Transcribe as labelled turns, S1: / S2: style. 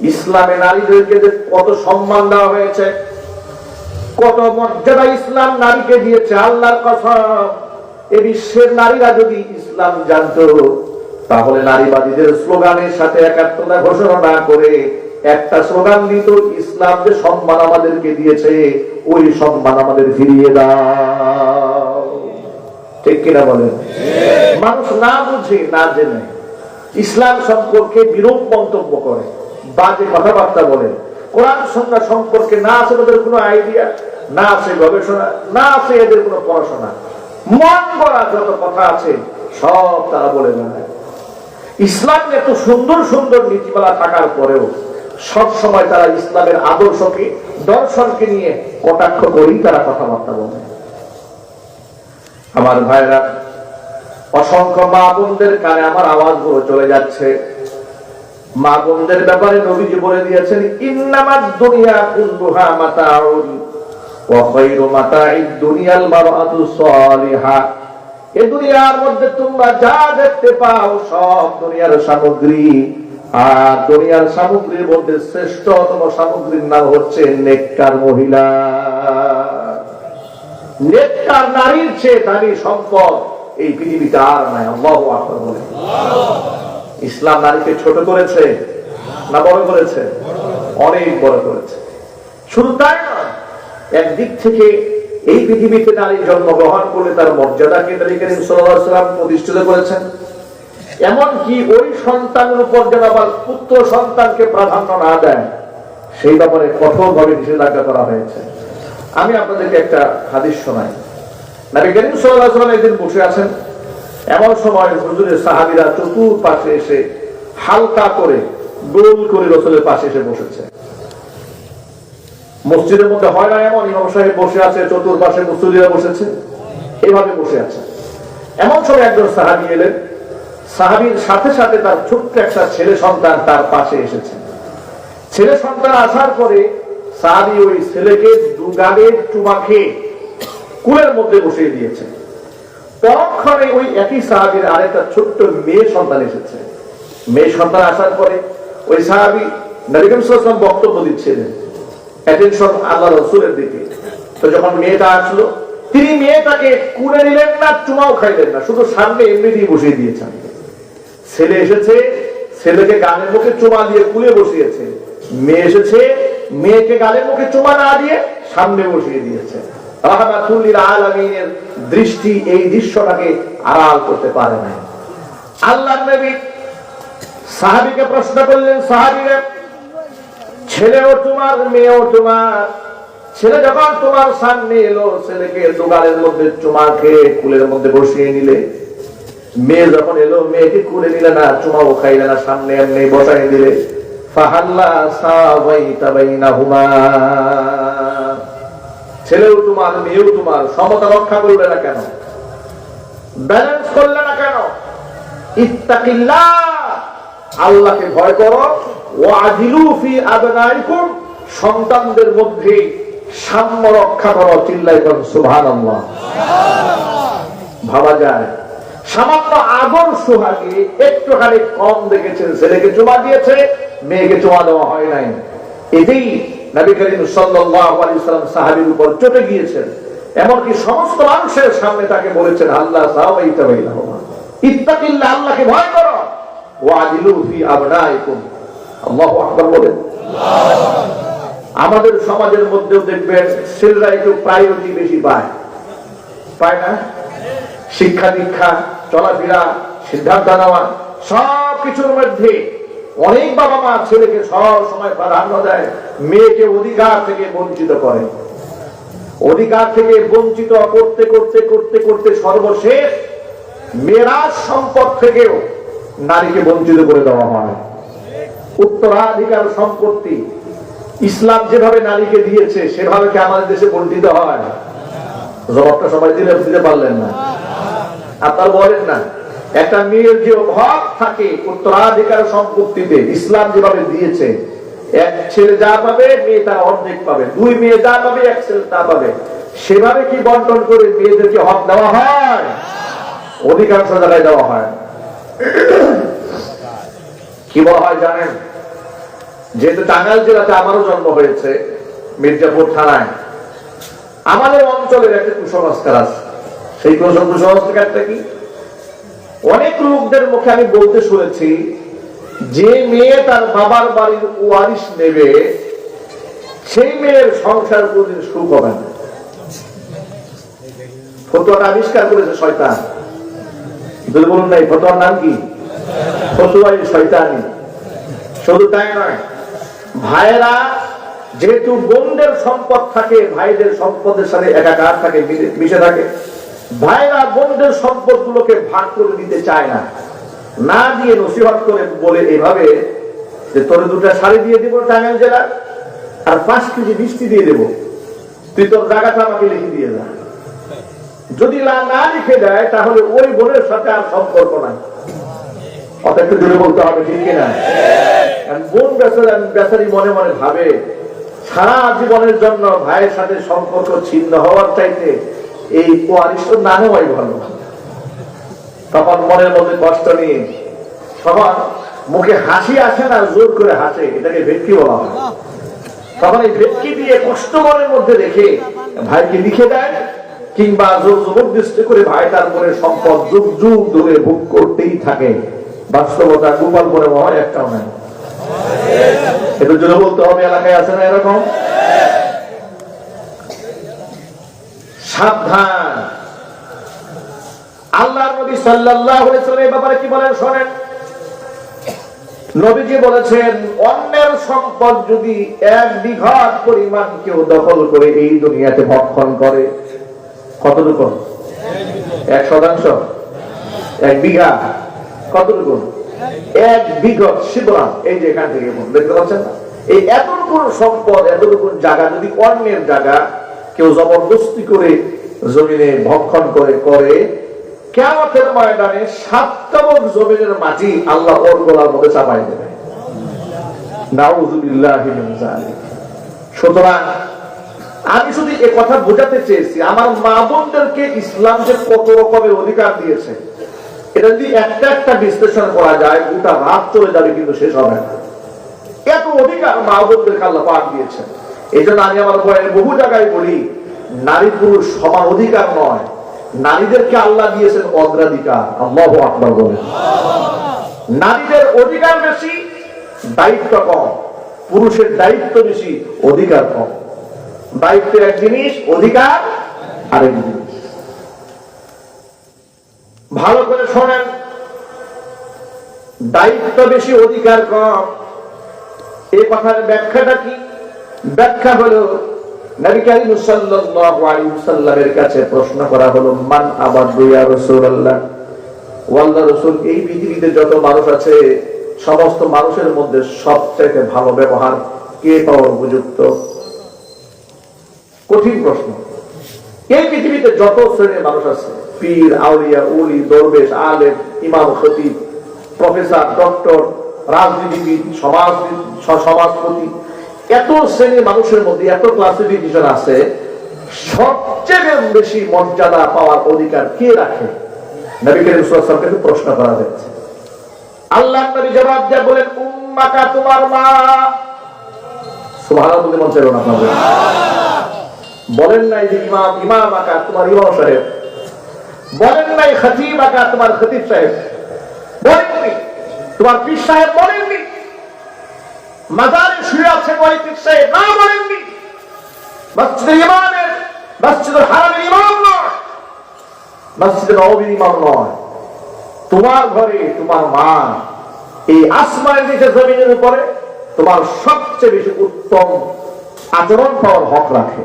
S1: ইসলামে নারীদেরকে যে কত সম্মান দেওয়া হয়েছে, কত মর্যাদা ইসলাম নারীকে দিয়েছে, আল্লাহর কসম। এ বিশ্বের নারীরা যদি ইসলাম জানতো, তাহলে নারীবাদীদের স্লোগানের সাথে একাত্মতা ঘোষণা না করে একটা স্লোগান দিত, ইসলাম যে সম্মান আমাদেরকে দিয়েছে, ওই সম্মান আমাদের ফিরিয়ে দাও। ঠিক কিনা বলেন? মানুষ না বুঝে, না জেনে। ইসলাম সম্পর্কে বিরূপ মন্তব্য করে। বাজে কথাবার্তা বলে। কোরআন সন্ধ্যা সম্পর্কে না আছে তাদের কোনো আইডিয়া না আছে গবেষণা, না আছে এদের কোনো পড়াশোনা। মন করা যত কথা আছে, সব তারা বলে বেড়ায় ইসলাম এত সুন্দর সুন্দর নীতিমালা থাকার পরেও সব সময় তারা ইসলামের আদর্শকে, দর্শনকে নিয়ে কটাক্ষ করেই তারা কথাবার্তা বলে। আমার ভাইরা অসংখ্য মা বোনদের কানে আমার আওয়াজগুলো চলে যাচ্ছে। মা বোনদের ব্যাপারে নবীজি বলে দিয়েছেন, ইন্নামাদ দুনিয়া কুল্লুহা মাতাউন ওয়া খায়রু মাতাইদ দুনিয়াল মারআতু সালিহা। এই দুনিয়ার মধ্যে তোমরা যা দেখতে পাও সব দুনিয়ার সামগ্রী। আর দুনিয়ার সামগ্রীর মধ্যে শ্রেষ্ঠতম সামগ্রীর নাম হচ্ছে নেককার মহিলা। নেককার নারীর চেয়ে দামি সম্পদ এই পৃথিবীতে আর নাই, আল্লাহু আকবার বলে। ইসলাম নারীকে ছোট করেছে না বড় করেছে? অনেক বড় করেছে। শুধু তাই নয়, একদিক থেকে এই পৃথিবীতে নারী জন্মগ্রহণ করলে তার মর্যাদাকে নবী করিম সাল্লাল্লাহু প্রতিষ্ঠিত করেছেন। এমনকি ওই সন্তানের উপর যেন আবার পুত্র সন্তানকে প্রাধান্য না দেয় সেই ব্যাপারে কঠোরভাবে নিষেধাজ্ঞা করা হয়েছে। আমি আপনাদেরকে একটা হাদিস শোনাই। নবী করিম সাল্লাল্লাহু আলাইহি ওয়াসাল্লাম একদিন বসে আছেন। এমন সময় হুজুরের সাহাবীরা চতুর পাশে এসে হালকা করে গোল করে রসুলের পাশে এসে বসেছে। মসজিদের মধ্যে হয় না এমন, ইমাম সাহেব বসে আছে চতুর্পাশে মুসলিরা বসেছে এইভাবে বসে আছে। এমন সময় একজন সাহাবি এলেন সাহাবির সাথে সাথে তার ছোট্ট একটা ছেলে সন্তান তার পাশে এসেছে। ছেলে সন্তান আসার পরে সাহাবি ওই ছেলেকে দুগালের চুমা খেয়ে কুলের মধ্যে বসিয়ে দিয়েছে। পরক্ষণে ওই একই সাহাবির আরেকটা ছোট্ট মেয়ে সন্তান এসেছে। মেয়ে সন্তান আসার পরে ওই সাহাবি নবীকম বক্তব্য দিচ্ছিলেন অ্যাটেনশন আল্লাহ রসুলের দিকে। তো যখন মেয়েটা আসলো, তিনি মেয়েটাকে কুড়ে নিলেন না, চুমাও খাইলেন না, শুধু সামনে এমনিতেই বসিয়ে দিয়েছেন। ছেলে এসেছে, ছেলেকে গালের মুখে চুমা দিয়ে কুলে বসিয়েছে। মেয়ে এসেছে, মেয়েকে গালের মুখে চুমা না দিয়ে সামনে বসিয়ে দিয়েছে। রাহমাতুল্লিল দৃষ্টি এই দৃশ্যটাকে আড়াল করতে পারে না আল্লাহ নবী সাহাবীকে প্রশ্ন করলেন ছেলেও তোমার, মেয়েও তোমার? ছেলে যখন তোমার সামনে এলো, ছেলেকে দোকানের মধ্যে চুমা খেয়ে কুলের মধ্যে বসিয়ে নিলে। মেয়ে যখন এলো, মেয়েকে কুলে নিলে না, চুমাও খাইলে না, সামনে এমনি বসাই দিলে। ফাহাল্লা সাওয়াইতা বাইনাহুমা। ছেলেও তোমার, মেয়েও তোমার, সমতা রক্ষা করবে না কেন? ব্যালেন্স করলে না কেন? ইত্তাকিল্লাহ। আল্লাহকে ভয় করো। ওয়াজিলু ফি আবনাইকুম। সন্তানদের মধ্যে সাম্য রক্ষা করো, চিল্লাই করো সুবহানাল্লাহ। ভাবা যায়। সামান্য আগর সোহাগে একটুখানি কম দেখেছেন, ছেলেকে চুমা দিয়েছে, মেয়েকে চুমা দেওয়া হয় নাই। এতেই নবী করিম সাল্লাম সাহাবীর উপর চটে গিয়েছেন। এমনকি সমস্ত মানুষের সামনে তাকে বলেছেন, আল্লাহ ইত্তাকিল্লাহ আল্লাহকে ভয় আমাদের সমাজের মধ্যেও দেখবেন, ছেলেরা একটু প্রায়োরিটি বেশি পায়। পায় না? শিক্ষা দীক্ষা, চলাফেরা, সিদ্ধান্ত নেওয়া সব কিছুর মধ্যে অনেক বাবা মা ছেলেকে সব সময় প্রাধান্য দেয়। মেয়েকে অধিকার থেকে বঞ্চিত করে। অধিকার থেকে বঞ্চিত করতে করতে করতে করতে সর্বশেষ মেরাজ সম্পদ থেকেও নারীকে বঞ্চিত করে দেওয়া হয়। উত্তরাধিকার সম্পত্তি ইসলাম যেভাবে নারীকে দিয়েছে, সেভাবে কি আমাদের দেশে বঞ্চিত হয়? জবাবটা সবাই দিলে দিতে পারলেন না। আপনার বলেন না, একটা মেয়ের যে হক থাকে উত্তরাধিকার সম্পত্তিতে, ইসলাম যেভাবে দিয়েছে এক ছেলে যা পাবে, মেয়ে তার অর্ধেক পাবে। দুই মেয়ে যা পাবে, এক ছেলে তা পাবে। সেভাবে কি বন্টন করে মেয়েদেরকে হক দেওয়া হয়? অধিকাংশ জায়গায় দেওয়া হয়। কি বলা হয় জানেন? যেহেতু টাঙ্গাইল জেলাতে আমারও জন্ম হয়েছে, মির্জাপুর থানায়। আমাদের অঞ্চলের একটা কুসংস্কার আছে। সেই কুসং- কুসংস্কারটা কি? অনেক লোকদের মুখে আমি বলতে শুনেছি যে মেয়ে তার বাবার বাড়ির ওয়ারিশ নেবে, সেই মেয়ের সংসার কোনদিন সুখ হবে না। ফতুয়াটা আবিষ্কার করেছে শয়তান। যদি বলুন নাই, ফতুয়ার নাম কি? ফতুয়াই শয়তানি। শুধু তাই নয়, ভাইয়েরা, যেহেতু বোনদের সম্পদ থাকে, ভাইদের সম্পদের সাথে একাকার থাকে, মিশে থাকে, ভাইরা বোনদের সম্পদ গুলোকে ভাগ করে দিতে চায় না। না দিয়ে নসিহত করে বলে এভাবে যে তোর দুটা শাড়ি দিয়ে দিব টাঙ্গাইল জেলা আর পাঁচ কেজি বৃষ্টি দিয়ে দেবো। তুই তোর জায়গাটা আমাকে লিখে দিয়ে যা। যদি না লিখে দেয়, তাহলে ওই বোনের সাথে আর সম্পর্ক নাই। মনে মনে সারা জীবনের জন্য ভাইয়ের সাথে সম্পর্ক ছিন্ন হওয়ার চাইতে এই কোয়ারিশ না নেওয়াই ভালো। তখন মনের মধ্যে কষ্ট নিয়ে তখন মুখে হাসি আসে না, জোর করে হাসে, এটাকে ভেটকি বলা হয়। তখন এই ভেটকি দিয়ে কষ্ট মনের মধ্যে রেখে ভাইকে লিখে দেয়, কিংবা জোর জবরদস্ত করে ভাই তার মনের সম্পদ যুগ যুগ ধরে ভোগ করতেই থাকে। বাস্তবতা গোপাল মনে হয় একটাও নাই। এটার জন্য বলতে হবে, এলাকায় আছে না এরকম? সাবধান। আল্লাহ নবী সাল্লাল্লাহু আলাইহি ওয়াসাল্লাম এই ব্যাপারে কি বলেন শোনেন? নবীজি বলেছেন, অন্যের সম্পদ যদি এক বিঘাত পরিমাণ কেউ দখল করে এই দুনিয়াতে ভক্ষণ করে, কতটুকু? এক শতাংশ? এক বিঘা? কতটুকু? এক বিঘত শিবরাম, এই যে এখান থেকে দেখতে পাচ্ছেন এই এতটুকু সম্পদ এতটুকু জায়গা যদি অন্যের জায়গা কেউ জবরদস্তি করে জমিনে ভক্ষণ করে করে কেমতের ময়দানে সাতটা বক জমিনের মাটি আল্লাহ ওর গোলার মধ্যে চাপাই দেবে। সুতরাং আমি শুধু এ কথা বোঝাতে চেয়েছি, আমার মা বোনদেরকে ইসলাম যে কত রকমের অধিকার দিয়েছে, এটা যদি একটা একটা বিশ্লেষণ করা যায়, গোটা রাত চলে যাবে কিন্তু শেষ হবে না। এত অধিকার মা বোনদেরকে আল্লাহ পাক দিয়েছেন। এই আমি আমার বয়ের বহু জায়গায় বলি নারী পুরুষ সমান অধিকার নয়। নারীদেরকে আল্লাহ দিয়েছেন অগ্রাধিকার। আল্লাহ আকবার বলে নারীদের অধিকার বেশি, দায়িত্ব কম। পুরুষের দায়িত্ব বেশি, অধিকার কম। দায়িত্ব এক জিনিস, অধিকার আরেক জিনিস। ভালো করে শোনেন। দায়িত্ব বেশি, অধিকার কম। এ কথার ব্যাখ্যাটা কি? ব্যাখ্যা হলো এই পৃথিবীতে যত মানুষ আছে, সমস্ত মানুষের মধ্যে সবচেয়ে ভালো ব্যবহার কে পাওয়ার উপযুক্ত? কঠিন প্রশ্ন। এই পৃথিবীতে যত শ্রেণির মানুষ আছে, পীর উলি, দরবেশ, আলেম, ইমাম প্রফেসর, ডক্টর, রাজনীতিবিদ সমাজবিদ স- সমাজপতি এত শ্রেণির মানুষের মধ্যে, এত ক্লাসিফিকেশন আছে, সবচেয়ে বেশি মর্যাদা পাওয়ার অধিকার কে রাখে? প্রশ্ন করা হয়েছে। আল্লাহ নবী জবাব বলেন, উম্মাকা, তোমার মা। মন না বলেন নাই যে ইমাম ইমাম আকা, তোমার ইমাম সাহেব। বলেন নাই খতিব আকা, তোমার খতিব সাহেব। বলেননি তোমার পীর সাহেব বলেননি শুয়ে আছে না বলেননি। মসজিদের ইমামের মসজিদের হারামের ইমাম নয়। মসজিদের নবীর ইমাম নয়। তোমার ঘরে তোমার মা, এই আসমানের নিচে জমিনের উপরে তোমার সবচেয়ে বেশি উত্তম আচরণ পাওয়ার হক রাখে।